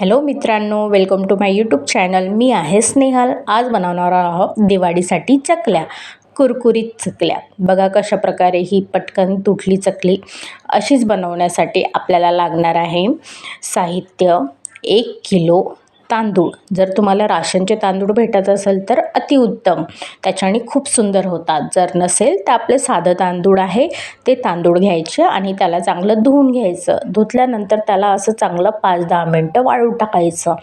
Hello मित्रांनो welcome to my YouTube channel मी आहे स्नेहल. आज बनवणार आहोत दिवाळीसाठी चकल्या कुरकुरीत चकल्या. बघा कशा प्रकारे ही पटकन तुटली चकली अशीच बनवण्यासाठी आपल्याला लागणार आहे साहित्य एक किलो. तांदूळ. जर तुम्हाला राशनचे तांदूळ भेटत असेल तर अतिउत्तम त्याच्याने खूप सुंदर होतात. जर नसेल तर आपले साधं तांदूळ आहे ते तांदूळ घ्यायचे आणि त्याला चांगलं धुवून घ्यायचं. धुतल्यानंतर त्याला असं चांगलं पाच दहा मिनटं वाळू टाकायचं.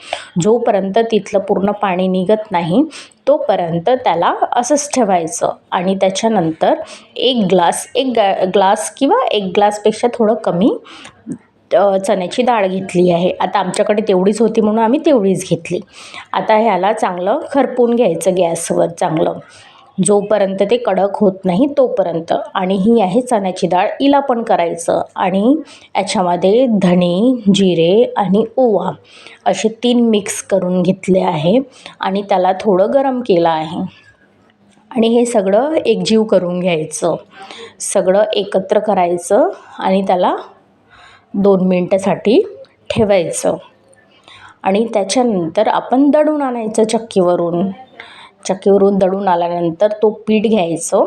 जोपर्यंत तिथलं पूर्ण पाणी निघत नाही तोपर्यंत त्याला असंच ठेवायचं. आणि त्याच्यानंतर एक ग्लास एक गा ग्लास किंवा एक ग्लासपेक्षा थोडं कमी चण्याची डाळ घेतली आहे. आता आमच्याकडे तेवढीच होती म्हणून आम्ही तेवढीच घेतली. आता ह्याला चांगलं खरपून घ्यायचं गॅसवर चांगलं. जोपर्यंत ते कडक होत नाही तोपर्यंत. आणि ही आहे चण्याची डाळ. हिला पण करायचं. आणि याच्यामध्ये धणे जिरे आणि ओवा असे तीन मिक्स करून घेतले आहे. आणि त्याला थोडं गरम केलं आहे. आणि हे सगळं एकजीव करून घ्यायचं. सगळं एकत्र करायचं. आणि त्याला दोन मिनटासाठी ठेवायचं. आणि त्याच्यानंतर आपण दळून आणायचं चक्कीवरून. चक्कीवरून दळून आल्यानंतर तो पीठ घ्यायचं.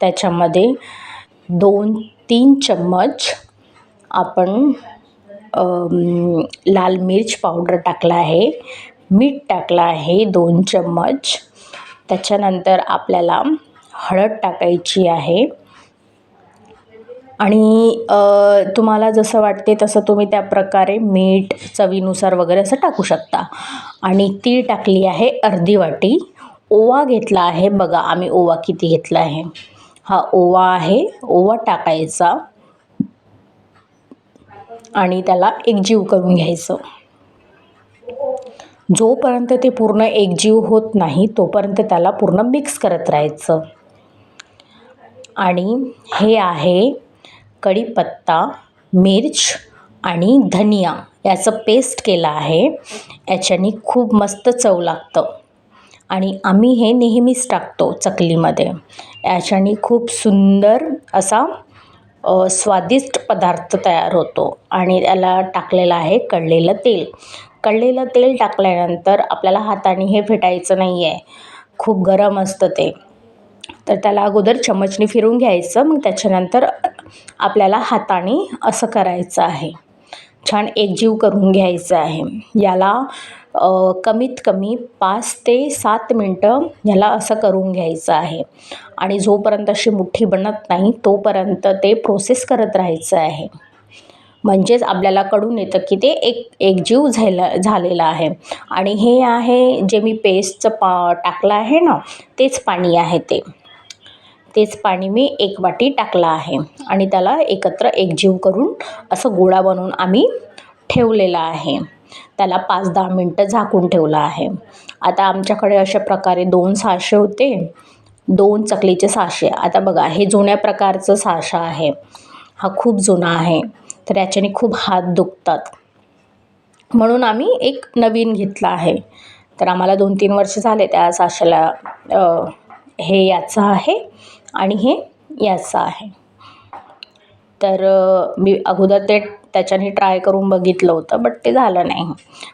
त्याच्यामध्ये दोन तीन चम्मच आपण लाल मिर्च पावडर टाकला आहे. मीठ टाकलं आहे दोन चम्मच. त्याच्यानंतर आपल्याला हळद टाकायची आहे. आणि तुम्हाला जसं वाटते तसं तुम्ही त्या प्रकारे मीठ चवीनुसार वगैरे असं टाकू शकता. आणि तीळ टाकली आहे अर्धी वाटी. ओवा घेतला आहे बघा आम्ही ओवा किती घेतला आहे. हा ओवा आहे ओवा टाकायचा. आणि त्याला एकजीव करून घ्यायचं. जोपर्यंत ते पूर्ण एकजीव होत नाही तोपर्यंत त्याला पूर्ण मिक्स करत राहायचं. आणि हे आहे कढीपत्ता मिर्च आणि धनिया याचं पेस्ट केलं आहे. याच्याने खूप मस्त चव लागतं. आणि आम्ही हे नेहमीच टाकतो चकलीमध्ये. याच्याने खूप सुंदर असा स्वादिष्ट पदार्थ तयार होतो. आणि त्याला टाकलेलं आहे कळलेलं तेल. कळलेलं तेल टाकल्यानंतर आपल्याला हाताने हे फेटायचं नाही आहे खूप गरम असतं ते. तर त्याला अगोदर चमचने फिरून घ्यायचं. मग त्याच्यानंतर आपल्याला हाताने असं करायचं आहे. छान एकजीव करून घ्यायचं आहे. याला कमीत कमी पाच ते सात मिनटं याला असं करून घ्यायचं आहे. आणि जोपर्यंत अशी मुठ्ठी बनत नाही तोपर्यंत ते प्रोसेस करत राहायचं आहे. म्हणजेच आपल्याला कळून येतं की ते एक एकजीव झाला झालेलं आहे. आणि हे आहे जे मी पेस्टचं पा टाकलं आहे ना तेच पाणी आहे ते. तेच पाणी मी एक वाटी टाकलं आहे. आणि त्याला एकत्र एकजीव करून असं गोळा बनवून आम्ही ठेवलेला आहे. त्याला पाच दहा मिनटं झाकून ठेवलं आहे. आता आमच्याकडे अशा प्रकारे दोन साशे होते. दोन चकलीचे साशे आता बघा हे जुन्या प्रकारचं साशा आहे. हा खूप जुना आहे. तर याच्याने खूप हात दुखतात. म्हणून आम्ही एक नवीन घेतला आहे. तर आम्हाला दोन तीन वर्ष झाले त्या साशाला हे याचं आहे. आणि हे याचं आहे. तर मी अगोदर ते त्याच्याने ट्राय करून बघितलं होतं बट ते झालं नाही.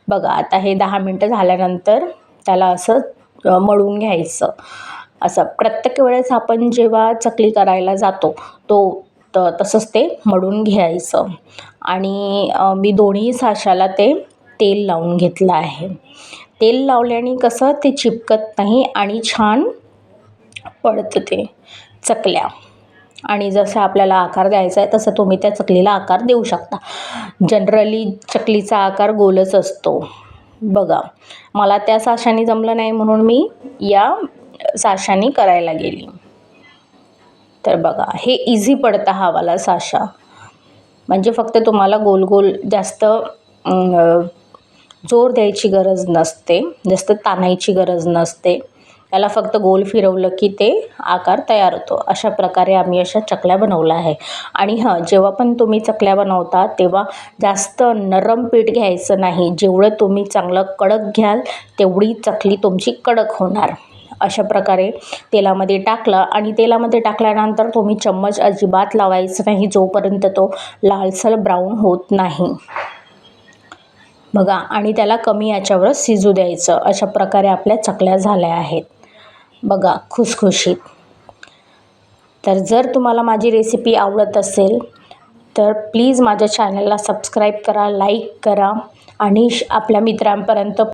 बघा आता हे दहा मिनटं झाल्यानंतर त्याला असं मळून घ्यायचं. असं प्रत्येक वेळेस आपण जेव्हा चकली करायला जातो तो त तसंच ते मळून घ्यायचं. आणि मी दोन्ही साशाला ते तेल लावून घेतलं आहे. तेल लावल्याने कसं ते चिपकत नाही आणि छान पडतं ते. चकल्या. आणि जसं आपल्याला आकार द्यायचा आहे तसं तुम्ही त्या चकलीला आकार देऊ शकता. जनरली चकलीचा आकार गोलच असतो. बघा मला त्या साशाने जमलं नाही म्हणून मी या साशाने करायला गेली. तर बघा हे इझी पडतं हा वाला साशा. म्हणजे फक्त तुम्हाला गोल गोल जास्त जोर द्यायची गरज नसते. जास्त ताणायची गरज नसते. त्याला फक्त गोल फिरवलं की ते आकार तयार होतो. अशा प्रकारे आम्ही अशा चकल्या बनवल्या आहे आणि हां जेव्हा पण तुम्ही चकल्या बनवता तेव्हा जास्त नरम पीठ घ्यायचं नाही. जेवढं तुम्ही चांगलं कडक घ्याल तेवढी चकली तुमची कडक होणार. अशा प्रकारे तेलामध्ये टाकलं आणि तेलामध्ये टाकल्यानंतर तुम्ही चम्मच अजिबात लावायचं नाही जोपर्यंत तो लालसर ब्राऊन होत नाही. बघा आणि त्याला कमी याच्यावर शिजू द्यायचं. अशा प्रकारे आपल्या चकल्या झाल्या आहेत. बघा खुसखुशीत तर जर तुम्हाला माझी रेसिपी आवडत असेल तर प्लीज माझ्या चॅनलला सबस्क्राईब करा लाईक करा आणि आपल्या मित्रांपर्यंत